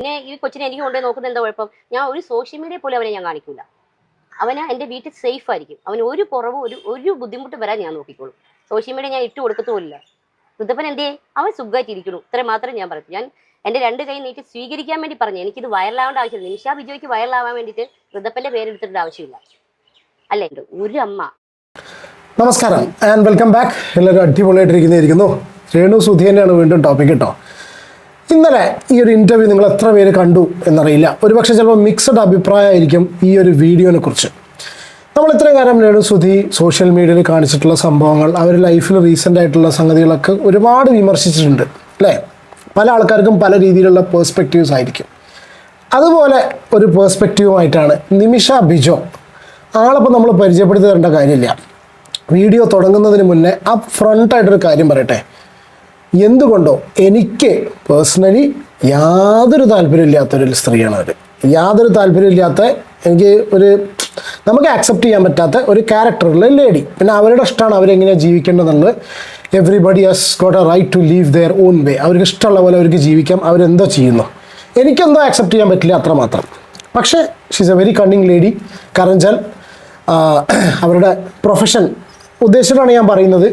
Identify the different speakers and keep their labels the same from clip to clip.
Speaker 1: പിന്നെ ഈ കൊച്ചിനെ എനിക്ക് കൊണ്ടുപോയി നോക്കുന്ന എന്താ കുഴപ്പം? ഞാൻ ഒരു സോഷ്യൽ മീഡിയ പോലും അവനെ ഞാൻ കാണിക്കൂല. അവന് എന്റെ വീട്ടിൽ സേഫ് ആയിരിക്കും. അവന് ഒരു കുറവും ഒരു ഒരു ബുദ്ധിമുട്ട് വരാൻ ഞാൻ നോക്കിക്കോളും. സോഷ്യൽ മീഡിയ ഞാൻ ഇട്ട് കൊടുക്കത്തുമില്ല. ഋതപ്പൻ എന്തേ അവൻ സുഖമായിട്ടിരിക്കുന്നു. ഇത്ര മാത്രം ഞാൻ പറയൂ ഞാൻ എന്റെ രണ്ട് കൈ നീട്ടി സ്വീകരിക്കാൻ വേണ്ടി പറഞ്ഞു. എനിക്കിത് വൈറലാവേണ്ട ആവശ്യമില്ല. നിമിഷ ബിജോയ്ക്ക് വൈറലാവാൻ വേണ്ടിയിട്ട് ഋതപ്പന്റെ പേരെടുത്തിട്ട് ആവശ്യമില്ല. അല്ലേ? ഒരു അമ്മ.
Speaker 2: നമസ്കാരം. ആൻഡ് വെൽക്കം ബാക്ക് എല്ലാവരും അടിപൊളിയായിട്ടിരിക്കുന്നതായിരിക്കുന്നു രേണു സുധി വീണ്ടും ടോപ്പിക് കേട്ടോ ഇന്നലെ ഈ ഒരു ഇന്റർവ്യൂ നിങ്ങൾ എത്ര പേര് കണ്ടു എന്നറിയില്ല. ഒരുപക്ഷെ ചിലപ്പോൾ മിക്സഡ് അഭിപ്രായമായിരിക്കും ഈ ഒരു വീഡിയോനെ കുറിച്ച് നമ്മൾ ഇത്രയും കാലം നേടും സുധി സോഷ്യൽ മീഡിയയിൽ കാണിച്ചിട്ടുള്ള സംഭവങ്ങൾ അവർ ലൈഫിൽ റീസെന്റ് ആയിട്ടുള്ള സംഗതികളൊക്കെ ഒരുപാട് വിമർശിച്ചിട്ടുണ്ട് അല്ലേ? പല ആൾക്കാർക്കും പല രീതിയിലുള്ള പേഴ്സ്പെക്റ്റീവ്സ് ആയിരിക്കും. അതുപോലെ ഒരു പേഴ്സ്പെക്റ്റീവുമായിട്ടാണ് നിമിഷ ബിജോ. ആളപ്പോൾ നമ്മൾ പരിചയപ്പെടുത്തി തരേണ്ട കാര്യമില്ല. വീഡിയോ തുടങ്ങുന്നതിന് മുന്നേ ആ ഫ്രണ്ടായിട്ടൊരു കാര്യം പറയട്ടെ. എന്തുകൊണ്ടോ എനിക്ക് പേഴ്സണലി യാതൊരു താല്പര്യമില്ലാത്തൊരു സ്ത്രീയാണ് അവർ യാതൊരു താല്പര്യമില്ലാത്ത എനിക്ക് ഒരു നമുക്ക് ആക്സെപ്റ്റ് ചെയ്യാൻ പറ്റാത്ത ഒരു ക്യാരക്ടറുള്ള ലേഡി പിന്നെ അവരുടെ ഇഷ്ടമാണ് അവരെങ്ങനെയാണ് ജീവിക്കേണ്ടതെന്നുള്ളത്. Everybody has got a right to live their own way അവർക്ക് ഇഷ്ടമുള്ള പോലെ അവർക്ക് ജീവിക്കാം. അവരെന്തോ ചെയ്യുന്നു. എനിക്കെന്തോ ആക്സെപ്റ്റ് ചെയ്യാൻ പറ്റില്ല അത്രമാത്രം പക്ഷേ she's a very cunning lady കാരണം വെച്ചാൽ അവരുടെ പ്രൊഫഷൻ ഉദ്ദേശിച്ചിട്ടാണ് ഞാൻ പറയുന്നത്.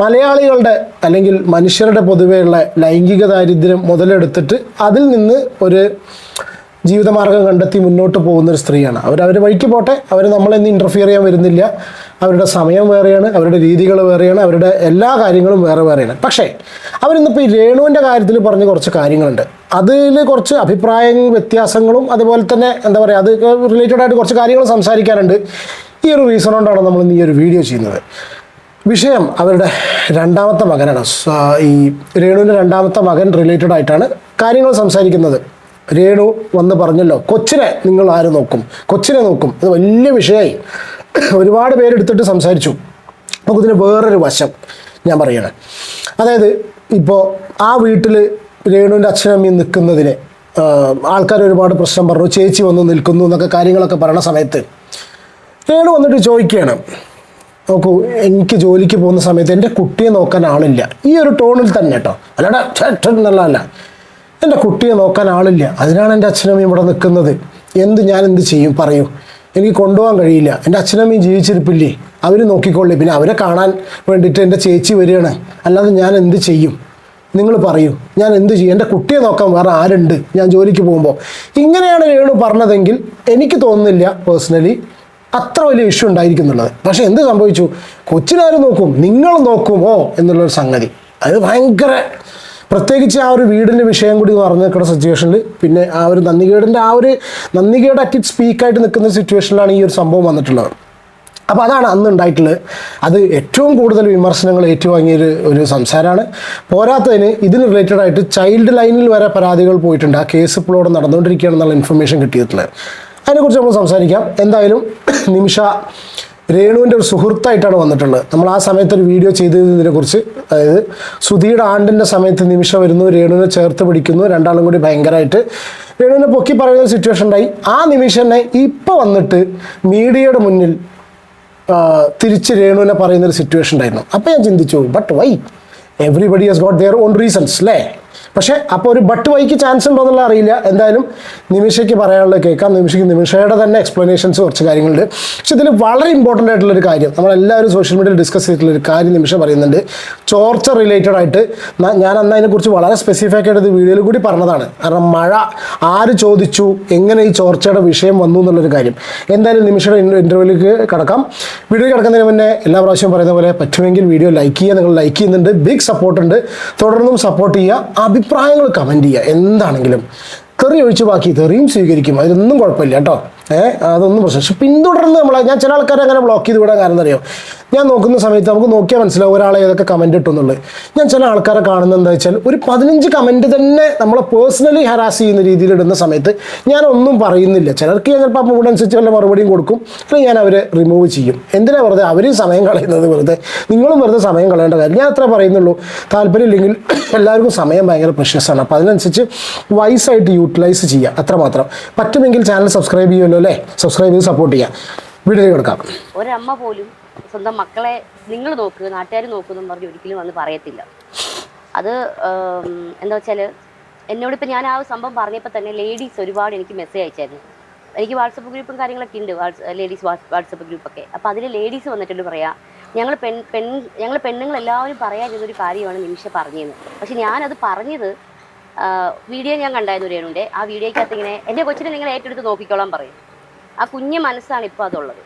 Speaker 2: മലയാളികളുടെ അല്ലെങ്കിൽ മനുഷ്യരുടെ പൊതുവെയുള്ള ലൈംഗിക ദാരിദ്ര്യം മുതലെടുത്തിട്ട് അതിൽ നിന്ന് ഒരു ജീവിതമാർഗം കണ്ടെത്തി മുന്നോട്ട് പോകുന്ന ഒരു സ്ത്രീയാണ്. അവർ അവർ വഴിക്ക് പോട്ടെ അവർ നമ്മളെന്ന് ഇന്റർഫിയർ ചെയ്യാൻ വരുന്നില്ല. അവരുടെ സമയം വേറെയാണ് അവരുടെ രീതികൾ വേറെയാണ് അവരുടെ എല്ലാ കാര്യങ്ങളും വേറെ വേറെയാണ്. പക്ഷേ അവരിന്നിപ്പോൾ ഈ രേണുവിന്റെ കാര്യത്തിൽ പറഞ്ഞ് കുറച്ച് കാര്യങ്ങളുണ്ട്. അതിൽ കുറച്ച് അഭിപ്രായ വ്യത്യാസങ്ങളും അതുപോലെ തന്നെ എന്താ പറയുക അത് റിലേറ്റഡ് ആയിട്ട് കുറച്ച് കാര്യങ്ങൾ സംസാരിക്കാനുണ്ട് ഈ ഒരു റീസൺ കൊണ്ടാണ് നമ്മൾ ഈ ഒരു വീഡിയോ ചെയ്യുന്നത്. വിഷയം അവരുടെ രണ്ടാമത്തെ മകനാണ്. ഈ രേണുവിന്റെ രണ്ടാമത്തെ മകൻ റിലേറ്റഡ് ആയിട്ടാണ് കാര്യങ്ങൾ സംസാരിക്കുന്നത്. രേണു വന്ന് പറഞ്ഞല്ലോ കൊച്ചിനെ നിങ്ങൾ ആര് നോക്കും? കൊച്ചിനെ നോക്കും. അത് വലിയ വിഷയമായി ഒരുപാട് പേരെടുത്തിട്ട് സംസാരിച്ചു. അപ്പോൾ ഇതിന് വേറൊരു വശം ഞാൻ പറയണേ. അതായത് ഇപ്പോൾ ആ വീട്ടിൽ രേണുവിന്റെ അച്ഛനമ്മയും നിൽക്കുന്നതിന് ആൾക്കാർ ഒരുപാട് പ്രശ്നം പറഞ്ഞു. ചേച്ചി വന്ന് നിൽക്കുന്നു എന്നൊക്കെ കാര്യങ്ങളൊക്കെ പറയണ സമയത്ത് രേണു വന്നിട്ട് ചോദിക്കുകയാണ്. നോക്കൂ എനിക്ക് ജോലിക്ക് പോകുന്ന സമയത്ത് എന്റെ കുട്ടിയെ നോക്കാൻ ആളില്ല. ഈ ഒരു ടോണിൽ തന്നെ കേട്ടോ അല്ലടാ എന്നുള്ളതല്ല എന്റെ കുട്ടിയെ നോക്കാൻ ആളില്ല. അതിനാണ് എന്റെ അച്ഛനമ്മയും ഇവിടെ നിൽക്കുന്നത്. എന്ത് ഞാൻ എന്ത് ചെയ്യും? പറയൂ. എനിക്ക് കൊണ്ടുപോകാൻ കഴിയില്ല. എന്റെ അച്ഛനമ്മയും ജീവിച്ചിരിപ്പില്ലേ? അവർ നോക്കിക്കൊള്ളി പിന്നെ അവരെ കാണാൻ വേണ്ടിയിട്ട് എന്റെ ചേച്ചി വരികയാണ്. അല്ലാതെ ഞാൻ എന്ത് ചെയ്യും? നിങ്ങൾ പറയൂ. ഞാൻ എന്ത് ചെയ്യും? എന്റെ കുട്ടിയെ നോക്കാൻ വേറെ ആരുണ്ട്? ഞാൻ ജോലിക്ക് പോകുമ്പോൾ. ഇങ്ങനെയാണ് രേണു പറഞ്ഞതെങ്കിൽ എനിക്ക് തോന്നുന്നില്ല പേഴ്സണലി അത്ര വലിയ ഇഷ്യൂ ഉണ്ടായിരിക്കുന്നുള്ളത്. പക്ഷേ എന്ത് സംഭവിച്ചു? കൊച്ചിനാരും നോക്കും? നിങ്ങൾ നോക്കുമോ? എന്നുള്ളൊരു സംഗതി. അത് ഭയങ്കര പ്രത്യേകിച്ച് ആ ഒരു വീടിന്റെ വിഷയം കൂടി പറഞ്ഞു നിൽക്കുന്ന സിറ്റുവേഷനിൽ പിന്നെ ആ ഒരു നന്ദികേടിന്റെ ആ ഒരു നന്ദികേട് അറ്റ് ഇറ്റ് സ്പീക്കായിട്ട് നിൽക്കുന്ന സിറ്റുവേഷനിലാണ് ഈ ഒരു സംഭവം വന്നിട്ടുള്ളത്. അപ്പോൾ അതാണ് അന്ന് ഉണ്ടായിട്ടുള്ളത് അത് ഏറ്റവും കൂടുതൽ വിമർശനങ്ങൾ ഏറ്റുവാങ്ങിയൊരു ഒരു സംസാരമാണ് പോരാത്തതിന് ഇതിന് റിലേറ്റഡ് ആയിട്ട് ചൈൽഡ് ലൈനിൽ വരെ പരാതികൾ പോയിട്ടുണ്ട്. ആ കേസ് ഇപ്പോഴോടെ നടന്നുകൊണ്ടിരിക്കുകയാണെന്നുള്ള ഇൻഫർമേഷൻ കിട്ടിയിട്ടുള്ളത്. അതിനെക്കുറിച്ച് നമ്മൾ സംസാരിക്കാം. എന്തായാലും നിമിഷ രേണുവിന്റെ ഒരു സുഹൃത്തായിട്ടാണ് വന്നിട്ടുള്ളത്. നമ്മൾ ആ സമയത്ത് ഒരു വീഡിയോ ചെയ്തതിനെക്കുറിച്ച് അതായത് സുധിയുടെ ആണ്ടിന്റെ സമയത്ത് നിമിഷ വരുന്നു രേണുവിനെ ചേർത്ത് പിടിക്കുന്നു രണ്ടാളും കൂടി ഭയങ്കരമായിട്ട് രേണുവിനെ പൊക്കി പറയുന്ന സിറ്റുവേഷൻ ഉണ്ടായി. ആ നിമിഷനെ ഇപ്പോൾ വന്നിട്ട് മീഡിയയുടെ മുന്നിൽ തിരിച്ച് രേണുവിനെ പറയുന്നൊരു സിറ്റുവേഷൻ ഉണ്ടായിരുന്നു. അപ്പോൾ ഞാൻ ചിന്തിച്ചു but why everybody has got their own reasons അല്ലേ പക്ഷേ അപ്പോൾ ഒരു ബട്ട് വൈക്ക് ചാൻസ് ഉണ്ടോ എന്നുള്ള അറിയില്ല. എന്തായാലും നിമിഷയ്ക്ക് പറയാനുള്ളത് കേൾക്കാം. നിമിഷയ്ക്ക് നിമിഷയുടെ തന്നെ എക്സ്പ്ലനേഷൻസ് കുറച്ച് കാര്യങ്ങളുണ്ട്. പക്ഷെ ഇതിൽ വളരെ ഇമ്പോർട്ടന്റ് ആയിട്ടുള്ളൊരു കാര്യം. നമ്മളെല്ലാവരും സോഷ്യൽ മീഡിയയിൽ ഡിസ്കസ് ചെയ്തിട്ടുള്ള ഒരു കാര്യം നിമിഷം പറയുന്നുണ്ട്. ചോർച്ച റിലേറ്റഡ് ആയിട്ട് ഞാൻ അന്ന് അതിനെക്കുറിച്ച് വളരെ സ്പെസിഫിക് ആയിട്ട് വീഡിയോയിൽ കൂടി പറഞ്ഞതാണ്. കാരണം മഴ ആര് ചോദിച്ചു? എങ്ങനെ ഈ ചോർച്ചയുടെ വിഷയം വന്നു എന്നുള്ളൊരു കാര്യം. എന്തായാലും നിമിഷയുടെ ഇന്റർവ്യൂവിലേക്ക് കടക്കാം. വീഡിയോ കിടക്കുന്നതിന് മുന്നേ എല്ലാ പ്രാവശ്യവും പറയുന്ന പോലെ പറ്റുമെങ്കിൽ വീഡിയോ ലൈക്ക് ചെയ്യുക. നിങ്ങൾ ലൈക്ക് ചെയ്യുന്നുണ്ട്. ബിഗ് സപ്പോർട്ട് ഉണ്ട്. തുടർന്നും സപ്പോർട്ട് ചെയ്യുക. അഭിപ്രായങ്ങൾ കമന്റ് ചെയ്യുക. എന്താണെങ്കിലും തെറി ഒഴിച്ച് ബാക്കി തെറിയും സ്വീകരിക്കും. അതിനൊന്നും കുഴപ്പമില്ല കേട്ടോ. ഏഹ് അതൊന്നും പ്രശ്നം പക്ഷെ പിന്തുടർന്ന് നമ്മളെ ഞാൻ ചില ആൾക്കാരെ അങ്ങനെ ബ്ലോക്ക് ചെയ്ത് വിടാൻ കാരണം അറിയോ ഞാൻ നോക്കുന്ന സമയത്ത് നമുക്ക് നോക്കിയാൽ മനസ്സിലാവും ഒരാളെ ഏതൊക്കെ കമന്റ് ഇട്ടുന്നുള്ളത് ഞാൻ ചില ആൾക്കാരെ കാണുന്നത് എന്താ വെച്ചാൽ ഒരു പതിനഞ്ച് കമന്റ് തന്നെ നമ്മളെ പേഴ്സണലി ഹരാസ് ചെയ്യുന്ന രീതിയിൽ ഇടുന്ന സമയത്ത് ഞാൻ ഒന്നും പറയുന്നില്ല. ചിലർക്ക് ഞാൻ ചിലപ്പോൾ അപ്പോൾ അനുസരിച്ച് വല്ല മറുപടിയും കൊടുക്കും. അല്ലെങ്കിൽ ഞാൻ അവരെ റിമൂവ് ചെയ്യും. എന്തിനാ വെറുതെ അവരും സമയം കളയുന്നത് വെറുതെ? നിങ്ങളും വെറുതെ സമയം കളയേണ്ട കാര്യം. ഞാൻ അത്ര പറയുന്നുള്ളൂ. താല്പര്യമില്ലെങ്കിൽ എല്ലാവർക്കും സമയം ഭയങ്കര പ്രഷ്യസാണ് അപ്പോൾ അതിനനുസരിച്ച് വൈസായിട്ട് യൂട്ടിലൈസ് ചെയ്യുക അത്രമാത്രം പറ്റുമെങ്കിൽ ചാനൽ സബ്സ്ക്രൈബ് ചെയ്യുമല്ലോ അല്ലേ? സബ്സ്ക്രൈബ് ചെയ്ത് സപ്പോർട്ട് ചെയ്യുക വീഡിയോ കൊടുക്കാം
Speaker 1: ഒരമ്മ പോലും സ്വന്തം മക്കളെ നിങ്ങൾ നോക്കുക നാട്ടുകാർ നോക്കുമെന്നും പറഞ്ഞ് ഒരിക്കലും വന്ന് പറയത്തില്ല. അത് എന്താ വെച്ചാൽ എന്നോട് ഇപ്പം ഞാൻ ആ സംഭവം പറഞ്ഞപ്പോൾ തന്നെ ലേഡീസ് ഒരുപാട് എനിക്ക് മെസ്സേജ് അയച്ചായിരുന്നു. എനിക്ക് വാട്സപ്പ് ഗ്രൂപ്പും കാര്യങ്ങളൊക്കെ ഉണ്ട് ലേഡീസ് വാട്സപ്പ് ഗ്രൂപ്പൊക്കെ. അപ്പോൾ അതിൽ ലേഡീസ് വന്നിട്ടുണ്ട് പറയാം ഞങ്ങൾ പെൺ പെൺ ഞങ്ങൾ പെണ്ണുങ്ങൾ എല്ലാവരും പറയാൻ ചെയ്തൊരു കാര്യമാണ് നിമിഷ പറഞ്ഞത് പക്ഷെ ഞാനത് പറഞ്ഞത് വീഡിയോ ഞാൻ കണ്ടായിരുന്നു രേണുവിന്റെ. ആ വീഡിയോയ്ക്കകത്ത് ഇങ്ങനെ എന്റെ കൊച്ചിനെ നിങ്ങൾ ഏറ്റെടുത്ത് നോക്കിക്കോളാൻ പറയും. ആ കുഞ്ഞ് മനസ്സാണ് ഇപ്പോൾ അതുള്ളത്.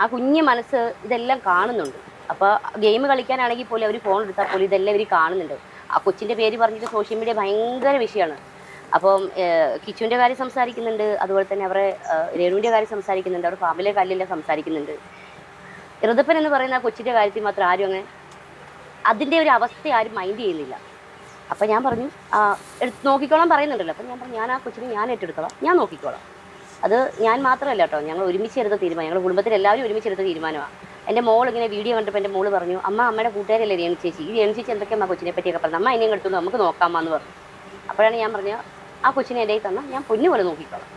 Speaker 1: ആ കുഞ്ഞു മനസ്സ് ഇതെല്ലാം കാണുന്നുണ്ട്. അപ്പോൾ ഗെയിം കളിക്കാനാണെങ്കിൽ പോലും അവർ ഫോൺ എടുത്താൽ പോലും ഇതെല്ലാം ഇവർ കാണുന്നുണ്ട്. ആ കൊച്ചിന്റെ പേര് പറഞ്ഞിട്ട് സോഷ്യൽ മീഡിയ ഭയങ്കര വിഷയമാണ്. അപ്പം കിച്ചുവിന്റെ കാര്യം സംസാരിക്കുന്നുണ്ട്. അതുപോലെ തന്നെ അവരെ രേണുവിന്റെ കാര്യം സംസാരിക്കുന്നുണ്ട്. അവരുടെ ഫാമിലി കാര്യമെല്ലാം സംസാരിക്കുന്നുണ്ട്. ഋതപ്പൻ എന്ന് പറയുന്ന ആ കൊച്ചിന്റെ കാര്യത്തിൽ മാത്രം ആരും അങ്ങനെ അതിന്റെ ഒരു അവസ്ഥ ആരും മൈൻഡ് ചെയ്യുന്നില്ല. അപ്പം ഞാൻ പറഞ്ഞു നോക്കിക്കോളാൻ പറയുന്നുണ്ടല്ലോ. അപ്പം ഞാൻ പറഞ്ഞു ഞാൻ ആ കൊച്ചിനെ ഞാൻ ഏറ്റെടുത്തോളാം. ഞാൻ നോക്കിക്കോളാം. അത് ഞാൻ മാത്രമല്ല കേട്ടോ ഞങ്ങൾ ഒരുമിച്ച് എടുത്ത തീരുമാനം. ഞങ്ങൾ കുടുംബത്തിൽ എല്ലാവരും ഒരുമിച്ച് എടുത്ത തീരുമാനമാണ് എന്റെ മോൾ ഇങ്ങനെ വീഡിയോ കണ്ടപ്പോൾ എന്റെ മോൾ പറഞ്ഞു അമ്മ അമ്മയുടെ കൂട്ടുകാരല്ലേ രേണു ചേച്ചി? ഈ രേണു ചേച്ചി എന്തൊക്കെയാണ് കൊച്ചിനെ പറ്റിയൊക്കെ പറഞ്ഞു അമ്മ എന്നെയും എടുത്തു നമുക്ക് നോക്കാമെന്ന് പറഞ്ഞു. അപ്പോഴാണ് ഞാൻ പറഞ്ഞത് ആ കൊച്ചിനെ എന്റെ തന്നാൽ ഞാൻ പൊന്നു പോലെ നോക്കിക്കോളാം.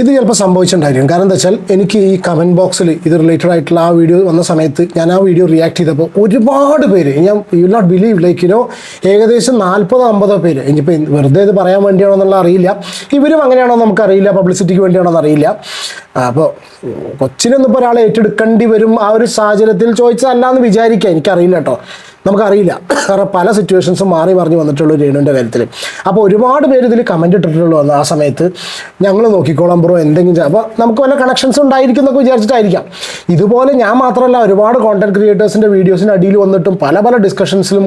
Speaker 2: ഇത് ചിലപ്പോൾ സംഭവിച്ചിട്ടുണ്ടായിരിക്കും. കാരണം എന്താ വെച്ചാൽ എനിക്ക് ഈ കമന്റ് ബോക്സിൽ ഇത് റിലേറ്റഡ് ആയിട്ടുള്ള ആ വീഡിയോ വന്ന സമയത്ത് ഞാൻ ആ വീഡിയോ റിയാക്ട് ചെയ്തപ്പോൾ ഒരുപാട് പേര് ഞാൻ you not believe like you know ഏകദേശം നാൽപ്പതോ അമ്പതോ പേര് ഇനിയിപ്പോൾ വെറുതെ ഇത് പറയാൻ വേണ്ടിയാണോ എന്നുള്ള അറിയില്ല. ഇവരും അങ്ങനെയാണോ നമുക്കറിയില്ല പബ്ലിസിറ്റിക്ക് വേണ്ടിയാണോ എന്നറിയില്ല അപ്പോൾ കൊച്ചിനൊന്നും ഇപ്പോൾ ഒരാളെ ഏറ്റെടുക്കേണ്ടി വരും ആ ഒരു സാഹചര്യത്തിൽ ചോദിച്ചതല്ല എന്ന് വിചാരിക്കാം എനിക്കറിയില്ല കേട്ടോ. നമുക്കറിയില്ല. കാരണം പല സിറ്റുവേഷൻസും മാറി മറിഞ്ഞ് വന്നിട്ടുള്ളൂ രേണുവിന്റെ കാര്യത്തിൽ. അപ്പോൾ ഒരുപാട് പേര് ഇതിൽ കമന്റ് ഇട്ടിട്ടുള്ളൂ ആ സമയത്ത്. ഞങ്ങൾ നോക്കിക്കോളാം ബ്രോ എന്തെങ്കിലും അപ്പോൾ നമുക്ക് വല്ല കണക്ഷൻസ് ഉണ്ടായിരിക്കും എന്നൊക്കെ വിചാരിച്ചിട്ടായിരിക്കാം. ഇതുപോലെ ഞാൻ മാത്രമല്ല ഒരുപാട് കോണ്ടന്റ് ക്രിയേറ്റേഴ്സിന്റെ വീഡിയോസിന്റെ അടിയിൽ വന്നിട്ടും പല പല ഡിസ്കഷൻസിലും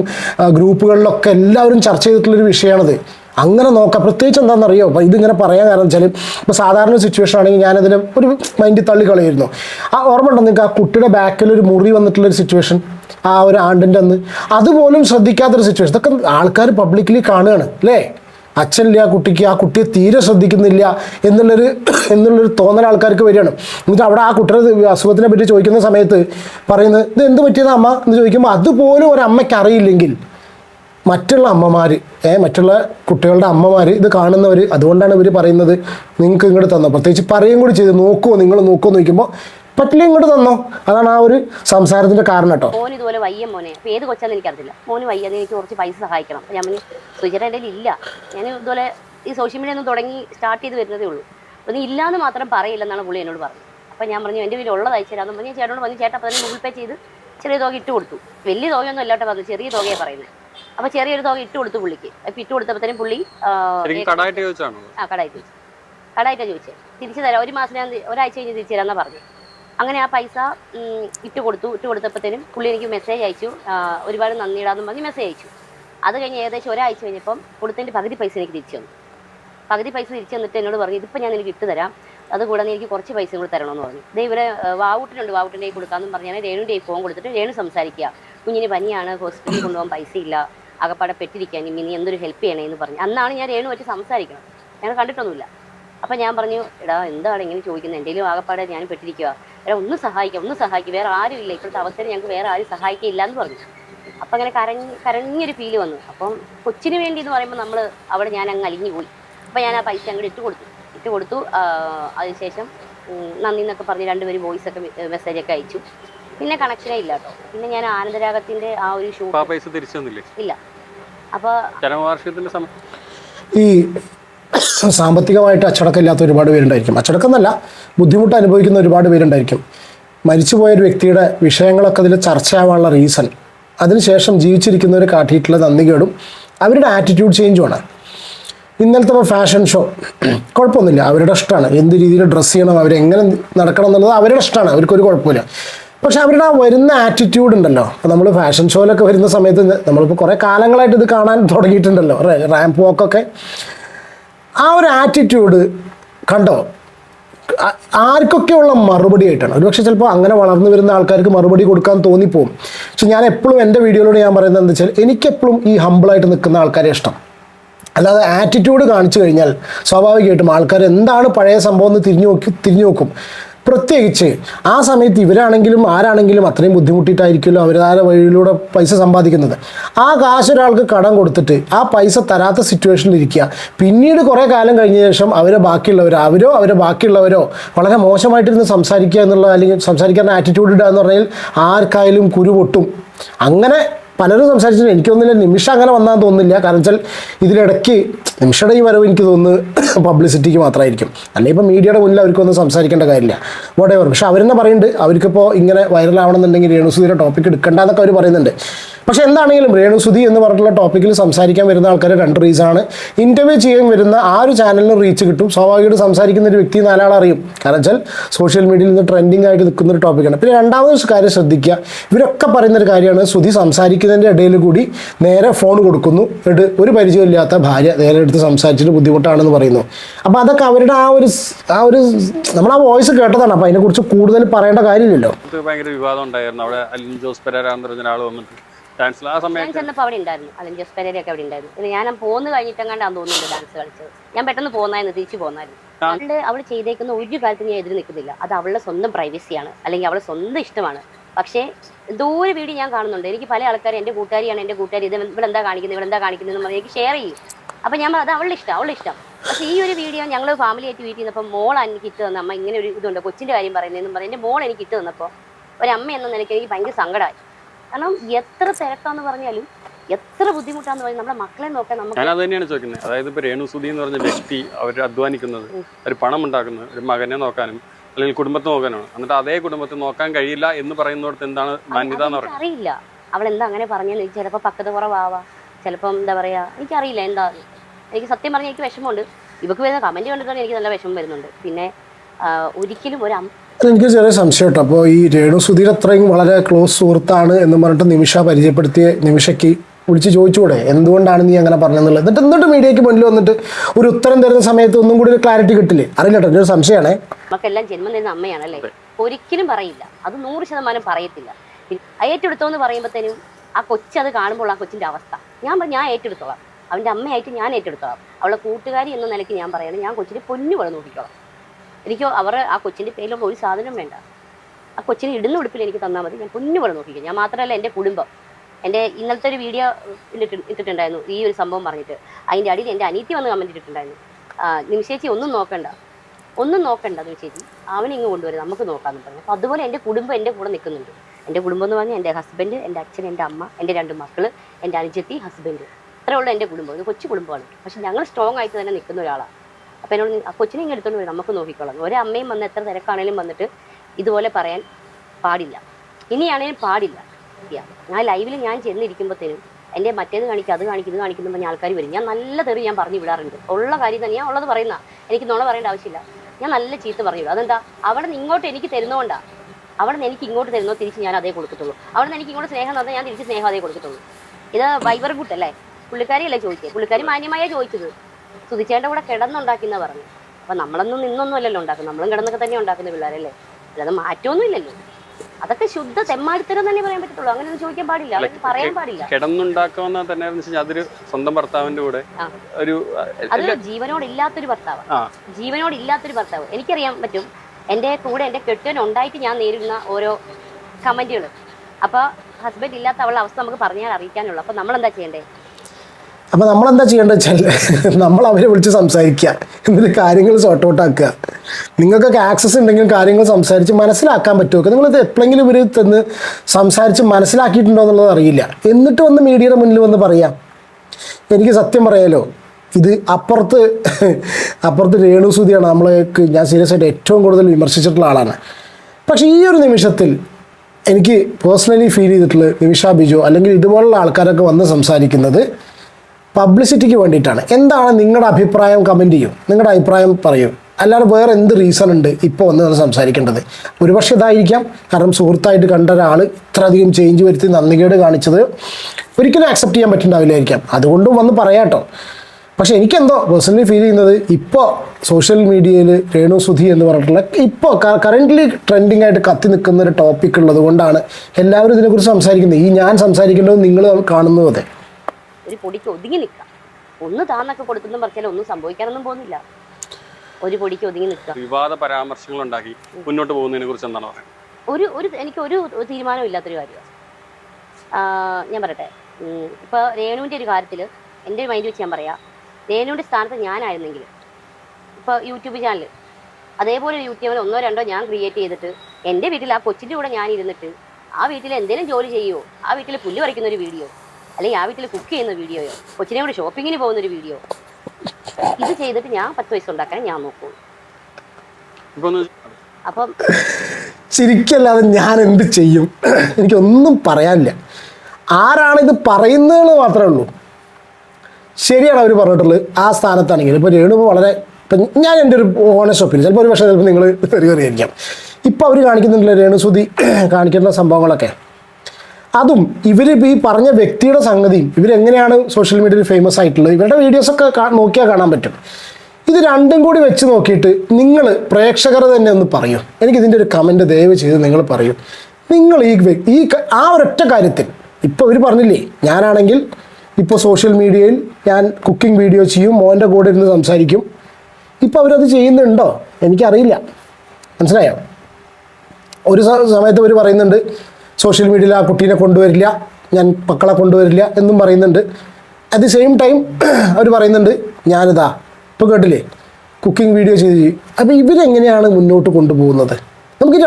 Speaker 2: ഗ്രൂപ്പുകളിലൊക്കെ എല്ലാവരും ചർച്ച ചെയ്തിട്ടുള്ളൊരു വിഷയമാണത് അങ്ങനെ നോക്കാം. പ്രത്യേകിച്ച് എന്താണെന്നറിയോ? അപ്പോൾ ഇതിങ്ങനെ പറയാൻ കാരണം വെച്ചാൽ ഇപ്പോൾ സാധാരണ സിറ്റുവേഷൻ ആണെങ്കിൽ ഞാനതിന് ഒരു മൈൻഡിൽ തള്ളിക്കളയായിരുന്നു ആ ഓർമ്മ ഉണ്ടോ നിങ്ങൾക്ക്? ആ കുട്ടിയുടെ ബാക്കിൽ ഒരു മുറി വന്നിട്ടുള്ള ഒരു സിറ്റുവേഷൻ ആ ഒരു ആണ്ടിന്റെ അന്ന്. അതുപോലും ശ്രദ്ധിക്കാത്തൊരു സിറ്റുവേഷൻ ഇതൊക്കെ ആൾക്കാർ പബ്ലിക്കലി കാണുകയാണ് അല്ലേ? അച്ഛനില്ല ആ കുട്ടിക്ക് ആ കുട്ടിയെ തീരെ ശ്രദ്ധിക്കുന്നില്ല എന്നുള്ളൊരു എന്നുള്ളൊരു തോന്നൽ ആൾക്കാർക്ക് വരികയാണ്. എന്നിട്ട് അവിടെ ആ കുട്ടിയുടെ അസുഖത്തിനെ പറ്റി ചോദിക്കുന്ന സമയത്ത് പറയുന്നത് ഇത് എന്ത് പറ്റിയതാ അമ്മ? എന്ന് ചോദിക്കുമ്പോൾ അതുപോലും ഒരമ്മയ്ക്ക് അറിയില്ലെങ്കിൽ. മറ്റുള്ള അമ്മമാർ ഏ മറ്റുള്ള കുട്ടികളുടെ അമ്മമാർ ഇത് കാണുന്നവർ അതുകൊണ്ടാണ് ഇവർ പറയുന്നത് നിങ്ങൾക്ക് ഇങ്ങോട്ട് തന്നോ. പ്രത്യേകിച്ച് പറയും കൂടി ചെയ്ത്. നോക്കുമോ നിങ്ങൾ നോക്കുമോ നോക്കുമ്പോൾ പറ്റില്ല ഇങ്ങോട്ട് തന്നോ. അതാണ് ആ ഒരു സംസാരത്തിന്റെ കാരണം കേട്ടോ.
Speaker 1: മോൻ ഇതുപോലെ വയ്യ മോനെ. ഏത് കൊച്ചാന്ന് എനിക്കറിയില്ല മോന് വയ്യ എനിക്ക് കുറച്ച് പൈസ സഹായിക്കണം. ഞാൻ പറഞ്ഞു എന്റെ ഇല്ല. ഞാൻ ഇതുപോലെ ഈ സോഷ്യൽ മീഡിയ ഒന്ന് തുടങ്ങി സ്റ്റാർട്ട് ചെയ്ത് വരുന്നതേ ഉള്ളൂ. അപ്പോൾ നീ ഇല്ലാന്ന് മാത്രം പറയില്ലെന്നാണ് പുള്ളി എന്നോട് പറഞ്ഞത്. അപ്പോൾ ഞാൻ പറഞ്ഞു എന്റെ വീട്ടിൽ ഉള്ളത് അയച്ചു തരാമെന്ന് പറഞ്ഞ് ചേട്ടനോട് പറഞ്ഞു ചേട്ടാ അപ്പോൾ തന്നെ ഗൂഗിൾ പേ ചെയ്ത് ചെറിയ തുക ഇട്ട് കൊടുത്തു. വലിയ തുകയൊന്നും അല്ലാട്ടെ പറഞ്ഞു ചെറിയ തുകയാണ് പറയുന്നത് അപ്പോൾ ചെറിയൊരു തുക ഇട്ട് കൊടുത്തു പുള്ളിക്ക്. അപ്പൊ ഇട്ട് കൊടുത്തപ്പോഴത്തേനും പുള്ളി
Speaker 3: കടായിട്ട് ചോദിച്ചാണ്?
Speaker 1: ആ കടായിട്ട് ചോദിച്ചു. കടായിട്ടാ ചോദിച്ചത് തിരിച്ചു തരാം. ഒരു മാസം ഞാൻ ഒരാഴ്ച കഴിഞ്ഞ് തിരിച്ചു തരാമെന്നാ പറഞ്ഞു. അങ്ങനെ ആ പൈസ ഇട്ട് കൊടുത്തു. ഇട്ട് കൊടുത്തപ്പോഴത്തേനും പുള്ളി എനിക്ക് മെസ്സേജ് അയച്ചു. ഒരുപാട് നന്ദിയിടാന്ന് പറഞ്ഞ് മെസ്സേജ് അയച്ചു. അത് കഴിഞ്ഞ് ഏകദേശം ഒരാഴ്ച കഴിഞ്ഞപ്പം കൊടുത്തതിന്റെ പകുതി പൈസ എനിക്ക് തിരിച്ചു തന്നു. പകുതി പൈസ തിരിച്ചു തന്നിട്ട് എന്നോട് പറഞ്ഞു ഇതിപ്പോ ഞാൻ നിനക്ക് ഇട്ട് തരാം. അതുകൂടാതെ എനിക്ക് കുറച്ച് പൈസ കൂടി തരണമെന്ന് പറഞ്ഞു. ദേ ഇവരെ വാവൂട്ടിനുണ്ട്. വാവൂട്ടിന്റെ കൊടുക്കാന്ന് കൊടുക്കാമെന്ന് പറഞ്ഞാൽ രേണുവിന്റെ ഫോൺ കൊടുത്തിട്ട് രേണു സംസാരിക്കുക. കുഞ്ഞിന് പനിയാണ് ഹോസ്പിറ്റലിൽ കൊണ്ടുപോകാൻ പൈസ ഇല്ല അകപ്പാടെ പെട്ടിരിക്കാൻ ഇനി നീ എന്തൊരു ഹെൽപ്പ് ചെയ്യണേ എന്ന് പറഞ്ഞു. അന്നാണ് ഞാൻ രേണു വെച്ച് സംസാരിക്കണം. ഞാൻ കണ്ടിട്ടൊന്നുമില്ല. അപ്പം ഞാൻ പറഞ്ഞു എടാ എന്താണ് ഇങ്ങനെ ചോദിക്കുന്നത് എന്തെങ്കിലും ആകപ്പാടെ ഞാൻ പെട്ടിരിക്കുക എടാ ഒന്ന് സഹായിക്കാം ഒന്ന് സഹായിക്കും. വേറെ ആരും ഇല്ല. ഇപ്പോഴത്തെ അവസ്ഥയിൽ ഞങ്ങൾക്ക് വേറെ ആരും സഹായിക്കില്ല എന്ന് പറഞ്ഞു. അപ്പം അങ്ങനെ കരഞ്ഞ് കരഞ്ഞൊരു ഫീൽ വന്നു. അപ്പം കൊച്ചിന് വേണ്ടി എന്ന് പറയുമ്പോൾ നമ്മൾ അവിടെ ഞാൻ അങ്ങ് അലിഞ്ഞു പോയി അപ്പം ഞാൻ ആ പൈസ അങ്ങോട്ട് ഇട്ട് കൊടുത്തു ഇട്ട് കൊടുത്തു അതിനുശേഷം നന്ദി എന്നൊക്കെ പറഞ്ഞ് രണ്ടുപേരും വോയിസ് ഒക്കെ മെസ്സേജൊക്കെ അയച്ചു. പിന്നെ കണക്ഷനേ ഇല്ല കേട്ടോ. പിന്നെ ഞാൻ ആനന്ദരാഗത്തിന്റെ ആ ഒരു ഷൂട്ട്
Speaker 3: പൈസ തിരിച്ചു
Speaker 1: ഇല്ല. അപ്പോൾ
Speaker 3: സമയം.
Speaker 2: ഈ സാമ്പത്തികമായിട്ട് അച്ചടക്കം ഇല്ലാത്ത ഒരുപാട് പേരുണ്ടായിരിക്കും. അച്ചടക്കം എന്നല്ല ബുദ്ധിമുട്ട് അനുഭവിക്കുന്ന ഒരുപാട് പേരുണ്ടായിരിക്കും. മരിച്ചുപോയ ഒരു വ്യക്തിയുടെ വിഷയങ്ങളൊക്കെ അതിൽ ചർച്ചയാവാനുള്ള റീസൺ അതിനുശേഷം ജീവിച്ചിരിക്കുന്നവർ കാട്ടിയിട്ടുള്ള നന്ദികേടും അവരുടെ ആറ്റിറ്റ്യൂഡ് ചേഞ്ചുമാണ് ഇന്നലത്തെ ഫാഷൻ ഷോ കുഴപ്പമൊന്നുമില്ല. അവരുടെ ഇഷ്ടമാണ്. എന്ത് രീതിയിൽ ഡ്രസ്സ് ചെയ്യണം അവരെങ്ങനെ നടക്കണം എന്നുള്ളത് അവരുടെ ഇഷ്ടമാണ്. അവർക്കൊരു കുഴപ്പമില്ല. പക്ഷെ അവരുടെ ആ വരുന്ന ആറ്റിറ്റ്യൂഡ് ഉണ്ടല്ലോ. അപ്പോൾ നമ്മൾ ഫാഷൻ ഷോയിലൊക്കെ വരുന്ന സമയത്ത് നമ്മളിപ്പോൾ കുറേ കാലങ്ങളായിട്ട് ഇത് കാണാൻ തുടങ്ങിയിട്ടുണ്ടല്ലോ. റാമ്പ് വോക്കൊക്കെ ആ ഒരു ആറ്റിറ്റ്യൂഡ് കണ്ടോ? ആർക്കൊക്കെയുള്ള മറുപടി ആയിട്ടാണ്. ഒരുപക്ഷെ ചിലപ്പോൾ അങ്ങനെ വളർന്നു വരുന്ന ആൾക്കാർക്ക് മറുപടി കൊടുക്കാൻ തോന്നിപ്പോവും. പക്ഷെ ഞാൻ എപ്പോഴും എന്റെ വീഡിയോയിലൂടെ ഞാൻ പറയുന്നത് എന്താ വെച്ചാൽ എനിക്കെപ്പോഴും ഈ ഹമ്പിളായിട്ട് നിൽക്കുന്ന ആൾക്കാരെ ഇഷ്ടം. അല്ലാതെ ആറ്റിറ്റ്യൂഡ് കാണിച്ചു കഴിഞ്ഞാൽ സ്വാഭാവികമായിട്ടും ആൾക്കാർ എന്താണ് പഴയ സംഭവം എന്ന് തിരിഞ്ഞു നോക്കി തിരിഞ്ഞു നോക്കും. പ്രത്യേകിച്ച് ആ സമയത്ത് ഇവരാണെങ്കിലും ആരാണെങ്കിലും അത്രയും ബുദ്ധിമുട്ടിയിട്ടായിരിക്കുമല്ലോ അവരാരെ വഴിയിലൂടെ പൈസ സമ്പാദിക്കുന്നത്. ആ കാശ് ഒരാൾക്ക് കടം കൊടുത്തിട്ട് ആ പൈസ തരാത്ത സിറ്റുവേഷനിൽ ഇരിക്കുക. പിന്നീട് കുറേ കാലം കഴിഞ്ഞ ശേഷം അവരെ ബാക്കിയുള്ളവരോ അവരോ അവരെ ബാക്കിയുള്ളവരോ വളരെ മോശമായിട്ടിരുന്ന് സംസാരിക്കുക എന്നുള്ള അല്ലെങ്കിൽ സംസാരിക്കാൻ ആറ്റിറ്റ്യൂഡ് ഇടുക എന്ന് പറഞ്ഞാൽ ആർക്കായാലും കുരു പൊട്ടും. അങ്ങനെ പലരും സംസാരിച്ചിട്ടുണ്ട്. എനിക്കൊന്നുമില്ല നിമിഷ അങ്ങനെ വന്നാൽ തോന്നുന്നില്ല. കാരണം വെച്ചാൽ ഇതിലിടയ്ക്ക് നിമിഷയുടെ ഈ വരവ് എനിക്ക് തോന്നുന്നു പബ്ലിസിറ്റിക്ക് മാത്രമായിരിക്കും. അല്ലെങ്കിൽ ഇപ്പോൾ മീഡിയയുടെ മുന്നിൽ അവർക്ക് അവർക്കൊന്നും സംസാരിക്കേണ്ട കാര്യമില്ല. വോട്ട് എവർ പക്ഷെ അവരെന്നെ പറയുന്നുണ്ട്. അവർക്കിപ്പോൾ ഇങ്ങനെ വൈറലാവണമെന്നുണ്ടെങ്കിൽ രേണുസുധിയുടെ ടോപ്പിക് എടുക്കണ്ട എന്നൊക്കെ അവർ പറയുന്നുണ്ട്. പക്ഷേ എന്താണെങ്കിലും രേണുസുധി എന്ന് പറഞ്ഞിട്ടുള്ള ടോപ്പിക്കിൽ സംസാരിക്കാൻ വരുന്ന ആൾക്കാർ രണ്ട് റീസണാണ് ഇന്റർവ്യൂ ചെയ്യാൻ വരുന്ന ആ ഒരു ചാനലിന് റീച്ച് കിട്ടും. സ്വാഭാവികമായിട്ട് സംസാരിക്കുന്ന ഒരു വ്യക്തി നാലാൾ അറിയും. കാരണം വെച്ചാൽ സോഷ്യൽ മീഡിയയിൽ നിന്ന് ട്രെൻഡിങ് ആയിട്ട് നിൽക്കുന്ന ഒരു ടോപ്പിക്കാണ് പിന്നെ രണ്ടാമത് കാര്യം ശ്രദ്ധിക്കുക. ഇവരൊക്കെ പറയുന്ന ഒരു കാര്യമാണ് സുധി സംസാരിക്കുന്നതിന്റെ ഇടയിൽ കൂടി നേരെ ഫോൺ കൊടുക്കുന്നു. എന്നിട്ട് ഒരു പരിചയമില്ലാത്ത ഭാര്യ നേരെ എടുത്ത് സംസാരിച്ചിട്ട് ബുദ്ധിമുട്ടാണെന്ന് പറയുന്നു. അപ്പോൾ അതൊക്കെ അവരുടെ ആ ഒരു ആ ഒരു നമ്മൾ ആ വോയിസ് കേട്ടതാണ്. അപ്പോൾ അതിനെക്കുറിച്ച് കൂടുതൽ പറയേണ്ട കാര്യമില്ലല്ലോ.
Speaker 3: ഭയങ്കര വിവാദം ഉണ്ടായിരുന്നു. അവിടെ അലിൻ ജോസ് പെരേര എന്ന് പറഞ്ഞ വന്നിട്ട് ഡാൻസ് ആ
Speaker 1: ഞാൻ
Speaker 3: സമയത്ത്
Speaker 1: ചെന്നപ്പോൾ അവിടെ ഉണ്ടായിരുന്നു. അലിൻ ജോസ് പെരേരയൊക്കെ അവിടെ ഉണ്ടായിരുന്നു. ഇനി ഞാൻ പോന്ന് കഴിഞ്ഞിട്ടെങ്ങാണ്ടാന്ന് തോന്നുന്നുണ്ട് ഡാൻസ് കളിച്ചത് ഞാൻ പെട്ടെന്ന് പോന്നായിരുന്നു തിരിച്ചു പോന്നായിരുന്നു. അവളുടെ അവൾ ചെയ്തേക്കുന്ന ഒരു കാര്യത്തിന് ഞാൻ എതിര് നിൽക്കുന്നില്ല. അത് അവളുടെ സ്വന്തം പ്രൈവസിയാണ് അല്ലെങ്കിൽ അവളുടെ സ്വന്തം ഇഷ്ടമാണ്. പക്ഷേ എന്തോ ഒരു വീഡിയോ ഞാൻ കാണുന്നുണ്ട്. എനിക്ക് പല ആൾക്കാരും എന്റെ കൂട്ടുകാരിയാണ് എന്റെ കൂട്ടുകാരി. ഇത് ഇവിടെ എന്താ കാണിക്കുന്നത് ഇവിടെ എന്താ കാണിക്കുന്നത് എന്ന് പറഞ്ഞ് എനിക്ക് ഷെയർ ചെയ്യും. അപ്പം ഞാൻ അത് അവളുടെ ഇഷ്ടം അവളുടെ ഇഷ്ടം. പക്ഷേ ഈ ഒരു വീഡിയോ ഞങ്ങൾ ഫാമിലി ആയിട്ട് വീട്ടിൽ നിന്നപ്പോൾ മോൾ എനിക്ക് ഇട്ട് തന്ന അമ്മ ഇങ്ങനെ ഒരു ഇതുണ്ട് കൊച്ചിന്റെ കാര്യം പറയുന്നതെന്നും പറഞ്ഞ് എന്റെ മോൾ എനിക്ക് ഇട്ട് തന്നപ്പോൾ ഒരമ്മ എന്ന നിലയ്ക്ക് എനിക്ക് ഭയങ്കര സങ്കടമായി കാരണം എത്ര തിരക്കാന്ന് പറഞ്ഞാലും എത്ര ബുദ്ധിമുട്ടാന്ന് പറഞ്ഞാൽ നമ്മുടെ മക്കളെ നോക്കാൻ നമുക്ക്
Speaker 3: ഞാൻ അത് തന്നെയാണ് ചോദിക്കുന്നത് അതായത് ഇപ്പോൾ രേണുസുധി എന്ന് പറഞ്ഞ വ്യക്തി അവർ അധ്വാനിക്കുന്നത് അവർ പണം ഉണ്ടാക്കുന്നത് ഒരു മകനെ നോക്കാനും അല്ലെങ്കിൽ കുടുംബത്തെ നോക്കാനാണ്. എന്നിട്ട് അതേ കുടുംബത്തെ നോക്കാൻ കഴിയില്ല എന്ന് പറയുന്നിടത്ത് എന്താണ് മാന്യത എന്ന് പറയുന്നത്?
Speaker 1: അറിയില്ല. അവൾ എന്താ അങ്ങനെ പറഞ്ഞാൽ ചിലപ്പോൾ പക്കത്ത് കുറവാവാ. ചിലപ്പം എന്താ പറയാ എനിക്കറിയില്ല എന്താ. എനിക്ക് സത്യം പറഞ്ഞാൽ എനിക്ക് വിഷമമുണ്ട്. ഇവക്ക് വരുന്ന കമന്റ് കണ്ടിട്ടാണ് എനിക്ക് നല്ല വിഷമം വരുന്നുണ്ട്. പിന്നെ ഒരിക്കലും ഒരു
Speaker 2: എനിക്ക് ചെറിയ സംശയം കേട്ടോ. അപ്പോൾ ഈ രേണു സുധീർ അത്രയും വളരെ ക്ലോസ് സുഹൃത്താണ് എന്ന് പറഞ്ഞിട്ട് നിമിഷ പരിചയപ്പെടുത്തിയ നിമിഷയ്ക്ക് വിളിച്ച് ചോദിച്ചുകൂടെ? എന്തുകൊണ്ടാണ് നീ അങ്ങനെ പറഞ്ഞെന്നുള്ളത്? എന്നിട്ട് എന്നിട്ട് മീഡിയയ്ക്ക് മുന്നിൽ വന്നിട്ട് ഒരു ഉത്തരം തരുന്ന സമയത്ത് ഒന്നും കൂടി ഒരു ക്ലാരിറ്റി കിട്ടില്ലേ? അറിയില്ല കേട്ടോ. എന്റെ ഒരു സംശയമാണേ.
Speaker 1: നമുക്കെല്ലാം ജന്മം തരുന്ന അമ്മയാണല്ലേ? ഒരിക്കലും പറയില്ല. അത് നൂറ് ശതമാനം പറയത്തില്ല. ഏറ്റെടുത്തോ എന്ന് പറയുമ്പോഴത്തേനും ആ കൊച്ചു അത് കാണുമ്പോൾ ആ കൊച്ചിന്റെ അവസ്ഥ. ഞാൻ പറഞ്ഞു ഞാൻ ഏറ്റെടുത്തോളാം. അവന്റെ അമ്മയായിട്ട് ഞാൻ ഏറ്റെടുത്തോളാം. അവളെ കൂട്ടുകാരി എന്ന നിലയ്ക്ക് ഞാൻ പറയണം ഞാൻ കൊച്ചിനെ പൊന്നു പോലെ നോക്കിക്കോളാം. എനിക്ക് അവർ ആ കൊച്ചിന്റെ പേരിലുള്ള ഒരു സാധനം വേണ്ട. ആ കൊച്ചിനെ ഇടുന്ന ഉടുപ്പിൽ എനിക്ക് തന്നാൽ മതി. ഞാൻ പൊന്നു പോലെ നോക്കിക്കും ഞാൻ മാത്രമല്ല എന്റെ കുടുംബം. എന്റെ ഇന്നലത്തെ ഒരു വീഡിയോ ഇട്ടിട്ട് ഇട്ടിട്ടുണ്ടായിരുന്നു. ഈ ഒരു സംഭവം പറഞ്ഞിട്ട്. അതിന്റെ അടിയിൽ എന്റെ അനീതി വന്ന് കമന്റ് ഇട്ടിട്ടുണ്ടായിരുന്നു. നിമിഷേച്ചി ഒന്നും നോക്കണ്ട. ഒന്നും നോക്കണ്ട നിമിഷേച്ചി അവനെ ഇങ്ങ് കൊണ്ടുവരും നമുക്ക് നോക്കാമെന്ന് പറഞ്ഞു. അപ്പോൾ അതുപോലെ എന്റെ കുടുംബം എന്റെ കൂടെ നിൽക്കുന്നുണ്ട്. എന്റെ കുടുംബം എന്ന് പറഞ്ഞാൽ എന്റെ ഹസ്ബൻഡ് എന്റെ അച്ഛൻ എന്റെ അമ്മ എന്റെ രണ്ട് മക്കൾ എന്റെ അനുജത്തി ഹസ്ബൻഡ് അത്രേ ഉള്ളൂ എന്റെ കുടുംബം. ഒരു കൊച്ചു കുടുംബമാണ്. പക്ഷെ ഞങ്ങൾ സ്ട്രോങ് ആയിട്ട് തന്നെ നിൽക്കുന്ന ഒരാളാണ്. അപ്പോൾ എന്നോട് ആ കൊച്ചിനെ ഇങ്ങനെ എടുത്തോണ്ട് വരും. നമുക്ക് നോക്കിക്കോളാം. ഒരമ്മയും വന്ന് എത്ര തിരക്കാണേലും വന്നിട്ട് ഇതുപോലെ പറയാൻ പാടില്ല. ഇനിയാണേലും പാടില്ല. ഞാൻ ലൈവിൽ ഞാൻ ചെന്നിരിക്കുമ്പോഴത്തേനും എന്റെ മറ്റേത് കാണിക്കുക അത് കാണിക്കുക ഇത് കാണിക്കുന്ന പറഞ്ഞ ആൾക്കാർ വരും. ഞാൻ നല്ല തെറി ഞാൻ പറഞ്ഞു വിടാറുണ്ട്. ഉള്ള കാര്യം തന്നെ ഞാൻ ഉള്ളത് പറയുന്ന. എനിക്ക് നുണ പറയേണ്ട ആവശ്യമില്ല. ഞാൻ നല്ല ചീത്ത പറഞ്ഞു അതെന്താ? അവിടെ നിന്ന് ഇങ്ങോട്ട് എനിക്ക് തരുന്നോണ്ടാ. അവിടെ നിന്ന് എനിക്ക് ഇങ്ങോട്ട് തരുന്നോ തിരിച്ച് ഞാൻ അതേ കൊടുക്കത്തുള്ളൂ. അവിടെ നിന്ന് എനിക്ക് ഇങ്ങോട്ട് സ്നേഹം തന്നാൽ ഞാൻ തിരിച്ച് സ്നേഹം അതേ കൊടുക്കത്തുള്ളൂ. ഇത് വൈബർ ഗുട്ട് അല്ലേ പുള്ളിക്കാരിയല്ലേ ചോദിച്ചത് പുള്ളിക്കാരി മാന്യമായാ ചോദിച്ചത്. സുതിച്ചേന്റെ കൂടെ കിടന്നുണ്ടാക്കുന്ന പറഞ്ഞു അപ്പൊ നമ്മളൊന്നും നിന്നൊന്നും അല്ലല്ലോ ഉണ്ടാക്കുന്നത്. നമ്മളും കിടന്നൊക്കെ തന്നെ ഉണ്ടാക്കുന്ന പിള്ളേരല്ലേ? അല്ലാതെ മാറ്റമൊന്നും ഇല്ലല്ലോ അതൊക്കെ ശുദ്ധ തെമ്മാടിത്തരം തന്നെ പറയാൻ പറ്റത്തുള്ളൂ. അങ്ങനെ ചോദിക്കാൻ പാടില്ല. പറയാൻ പാടില്ല.
Speaker 3: കിടന്നുണ്ടാക്കാവുന്ന തന്നെ അതൊരു സ്വന്തം ഭർത്താവിന്റെ കൂടെ ഒരു
Speaker 1: അത് ജീവനോട് ഇല്ലാത്തൊരു ഭർത്താവ്.
Speaker 3: ജീവനോടില്ലാത്തൊരു
Speaker 1: ജീവനോട് ഇല്ലാത്തൊരു ഭർത്താവ്. എനിക്കറിയാൻ പറ്റും എന്റെ കൂടെ എന്റെ കെട്ടിയൻ ഉണ്ടായിട്ട് ഞാൻ നേരിടുന്ന ഓരോ കമന്റുകൾ അപ്പോൾ ഹസ്ബൻഡ് ഇല്ലാത്ത അവളുടെ അവസ്ഥ നമുക്ക് പറഞ്ഞാൽ അറിയിക്കാനുള്ളൂ. അപ്പോൾ നമ്മൾ എന്താ ചെയ്യണ്ടേ?
Speaker 2: അപ്പോൾ നമ്മളെന്താ ചെയ്യേണ്ടത് വെച്ചാൽ നമ്മൾ അവരെ വിളിച്ച് സംസാരിക്കുക. എന്നിട്ട് കാര്യങ്ങൾ സോർട്ട് ഔട്ട് ആക്കുക. നിങ്ങൾക്കൊക്കെ ആക്സസ് ഉണ്ടെങ്കിൽ കാര്യങ്ങൾ സംസാരിച്ച് മനസ്സിലാക്കാൻ പറ്റുമോ? നിങ്ങളിത് എപ്പോഴെങ്കിലും ഇവർ തന്ന് സംസാരിച്ച് മനസ്സിലാക്കിയിട്ടുണ്ടോ എന്നുള്ളത് അറിയില്ല. എന്നിട്ട് വന്ന് മീഡിയയുടെ മുന്നിൽ വന്ന് പറയാം എനിക്ക് സത്യം പറയാലോ ഇത് അപ്പുറത്ത് അപ്പുറത്ത് രേണുസൂതിയാണ് നമ്മൾക്ക് ഞാൻ സീരിയസ് ആയിട്ട് ഏറ്റവും കൂടുതൽ വിമർശിച്ചിട്ടുള്ള ആളാണ്. പക്ഷേ ഈ ഒരു നിമിഷത്തിൽ എനിക്ക് പേഴ്സണലി ഫീൽ ചെയ്തിട്ടുള്ള നിമിഷ ബിജോ അല്ലെങ്കിൽ ഇതുപോലുള്ള ആൾക്കാരൊക്കെ വന്ന് സംസാരിക്കുന്നത് പബ്ലിസിറ്റിക്ക് വേണ്ടിയിട്ടാണ്. എന്താണ് നിങ്ങളുടെ അഭിപ്രായം? കമന്റ് ചെയ്യും. നിങ്ങളുടെ അഭിപ്രായം പറയും. അല്ലാതെ വേറെ എന്ത് റീസൺ ഉണ്ട് ഇപ്പോൾ വന്ന് നമ്മൾ സംസാരിക്കേണ്ടത്? ഒരുപക്ഷെ ഇതായിരിക്കാം. കാരണം സുഹൃത്തായിട്ട് കണ്ട ഒരാൾ ഇത്രയധികം ചേഞ്ച് വരുത്തി നന്ദികേട് കാണിച്ചത് ഒരിക്കലും ആക്സെപ്റ്റ് ചെയ്യാൻ പറ്റുന്നുണ്ടാവില്ലായിരിക്കാം അതുകൊണ്ടും വന്ന് പറയാട്ടോ പക്ഷെ എനിക്കെന്തോ പേഴ്സണലി ഫീൽ ചെയ്യുന്നത് ഇപ്പോൾ സോഷ്യൽ മീഡിയയിൽ രേണു സുധി എന്ന് പറഞ്ഞിട്ടുള്ള ഇപ്പോൾ കറന്റ്ലി ട്രെൻഡിങ് ആയിട്ട് കത്തി നിൽക്കുന്ന ഒരു ടോപ്പിക് ഉള്ളത് കൊണ്ടാണ് എല്ലാവരും ഇതിനെക്കുറിച്ച് സംസാരിക്കുന്നത്. ഈ ഞാൻ സംസാരിക്കേണ്ടത് നിങ്ങൾ കാണുന്നത്
Speaker 1: ഒരു പൊടിക്ക് ഒതുങ്ങി നിൽക്കാം ഒന്ന് താന്നൊക്കെ കൊടുക്കുന്നു പറഞ്ഞാൽ ഒന്നും സംഭവിക്കാനൊന്നും പോകുന്നില്ല. ഒരു പൊടിക്ക് ഒതുങ്ങി നിൽക്കാം
Speaker 3: വിവാദ പരാമർശങ്ങൾ ഉണ്ടാക്കി മുന്നോട്ട് പോകുന്നതിനെ കുറിച്ച് എന്താണ് പറയുന്നത്?
Speaker 1: ഒരു ഒരു എനിക്ക് ഒരു തീരുമാനം ഇല്ലാത്തൊരു കാര്യമാണ്. ഞാൻ പറയട്ടെ. ഇപ്പോൾ ഇപ്പൊ രേണുവിന്റെ ഒരു കാര്യത്തിൽ എന്റെ ഒരു മൈൻഡ് വെച്ച് ഞാൻ പറയാം. രേണുവിന്റെ സ്ഥാനത്ത് ഞാനായിരുന്നെങ്കിൽ ഇപ്പൊ യൂട്യൂബ് ചാനൽ അതേപോലെ യൂട്യൂബിൽ ഒന്നോ രണ്ടോ ഞാൻ ക്രിയേറ്റ് ചെയ്തിട്ട് എന്റെ വീട്ടിൽ ആ കൊച്ചിന്റെ കൂടെ ഞാൻ ഇരുന്നിട്ട് ആ വീട്ടിൽ എന്തെങ്കിലും ജോലി ചെയ്യുമോ ആ വീട്ടിൽ പുല്ല് പറിക്കുന്ന ഒരു വീഡിയോ? അല്ലെങ്കിൽ ആ വീട്ടിൽ കുക്ക് ചെയ്യുന്ന വീഡിയോയോ? കൊച്ചിനെ കൂടെ ഷോപ്പിങ്ങിന് പോകുന്ന ഒരു വീഡിയോ? ഇത് ചെയ്തിട്ട് ഞാൻ പത്ത് പൈസ ഉണ്ടാക്കാൻ ഞാൻ നോക്കൂ. അപ്പം
Speaker 2: ചിരിക്കല്ലാതെ ഞാൻ എന്ത് ചെയ്യും? എനിക്കൊന്നും പറയാനില്ല. ആരാണ് ഇത് പറയുന്നതെന്ന് മാത്രമേ ഉള്ളൂ. ശരിയാണ് അവർ പറഞ്ഞിട്ടുള്ളത്. ആ സ്ഥാനത്താണെങ്കിൽ. ഇപ്പോൾ രേണു വളരെ ഇപ്പം ഞാൻ എന്റെ ഒരു ഓണ ഒപ്പീനിയൻ ചിലപ്പോൾ ഒരു പക്ഷേ ചിലപ്പോൾ നിങ്ങൾ തെറിയറിയായിരിക്കാം ഇപ്പോൾ അവർ കാണിക്കുന്നുണ്ടല്ലോ രേണുസുതി കാണിക്കുന്ന സംഭവങ്ങളൊക്കെ. അതും ഇവർ ഈ പറഞ്ഞ വ്യക്തിയുടെ സംഗതിയും ഇവരെങ്ങനെയാണ് സോഷ്യൽ മീഡിയയിൽ ഫേമസ് ആയിട്ടുള്ളത്? ഇവരുടെ വീഡിയോസൊക്കെ നോക്കിയാൽ കാണാൻ പറ്റും. ഇത് രണ്ടും കൂടി വെച്ച് നോക്കിയിട്ട് നിങ്ങൾ പ്രേക്ഷകർ തന്നെ ഒന്ന് പറയൂ. എനിക്കിതിന്റെ ഒരു കമന്റ് ദയവ് ചെയ്ത് നിങ്ങൾ പറയൂ. നിങ്ങൾ ഈ ഈ ആ ഒരൊറ്റ കാര്യത്തിൽ ഇപ്പോൾ ഇവർ പറഞ്ഞില്ലേ ഞാനാണെങ്കിൽ ഇപ്പോൾ സോഷ്യൽ മീഡിയയിൽ ഞാൻ കുക്കിംഗ് വീഡിയോ ചെയ്യും മോന്റെ കൂടെ ഇരുന്ന് സംസാരിക്കും. ഇപ്പോൾ അവരത് ചെയ്യുന്നുണ്ടോ? എനിക്കറിയില്ല. മനസ്സിലായോ? ഒരു സമയത്ത് അവർ പറയുന്നുണ്ട് സോഷ്യൽ മീഡിയയിൽ ആ കുട്ടീനെ കൊണ്ടുവരില്ല ഞാൻ മക്കളെ കൊണ്ടുവരില്ല എന്നും പറയുന്നുണ്ട്. അറ്റ് ദി സെയിം ടൈം അവർ പറയുന്നുണ്ട് ഞാനിതാ ഇപ്പോൾ കേട്ടില്ലേ? കുക്കിംഗ് വീഡിയോ ചെയ്ത് ചെയ്യും അപ്പോൾ ഇവരെങ്ങനെയാണ് മുന്നോട്ട് കൊണ്ടുപോകുന്നത്? നമുക്ക്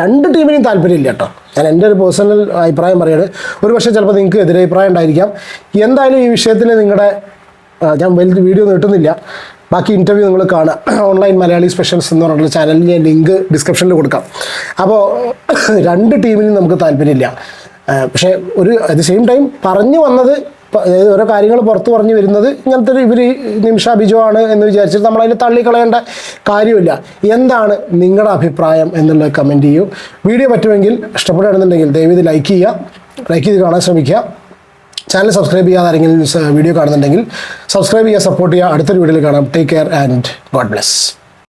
Speaker 2: രണ്ട് ടീമിനും താല്പര്യമില്ല കേട്ടോ. ഞാൻ എന്റെ ഒരു പേഴ്സണൽ അഭിപ്രായം പറയുന്നത് ഒരു പക്ഷേ ചിലപ്പോൾ നിങ്ങൾക്ക് എതിരഭിപ്രായം ഉണ്ടായിരിക്കാം. എന്തായാലും ഈ വിഷയത്തിൽ നിങ്ങളുടെ ഞാൻ വലുത് വീഡിയോ നീട്ടുന്നില്ല ബാക്കി ഇന്റർവ്യൂ നിങ്ങൾ കാണുക ഓൺലൈൻ മലയാളി സ്പെഷ്യൽസ് എന്ന് പറഞ്ഞിട്ടുള്ള ചാനലിൽ ഞാൻ ലിങ്ക് ഡിസ്ക്രിപ്ഷനിൽ കൊടുക്കാം. അപ്പോൾ രണ്ട് ടീമിനും നമുക്ക് താല്പര്യമില്ല. പക്ഷേ ഒരു അറ്റ് സെയിം ടൈം പറഞ്ഞു വന്നത് ഓരോ കാര്യങ്ങൾ പുറത്ത് പറഞ്ഞു വരുന്നത് ഇങ്ങനത്തെ ഒരു ഇവർ നിമിഷ ബിജു ആണ് എന്ന് വിചാരിച്ചിട്ട് നമ്മളതിനെ തള്ളിക്കളയേണ്ട കാര്യമില്ല. എന്താണ് നിങ്ങളുടെ അഭിപ്രായം എന്നുള്ളത് കമന്റ് ചെയ്യൂ. വീഡിയോ പറ്റുമെങ്കിൽ ഇഷ്ടപ്പെടുകയാണെന്നുണ്ടെങ്കിൽ ദയവ് ഇത് ലൈക്ക് ചെയ്യുക. ലൈക്ക് ചെയ്ത് കാണാൻ ശ്രമിക്കുക. ചാനൽ സബ്സ്ക്രൈബ് ചെയ്യാതെ ആരെങ്കിലും വീഡിയോ കാണുന്നുണ്ടെങ്കിൽ സബ്സ്ക്രൈബ് ചെയ്യുക സപ്പോർട്ട് ചെയ്യുക. അടുത്തൊരു വീഡിയോയിൽ കാണാം. Take care and God bless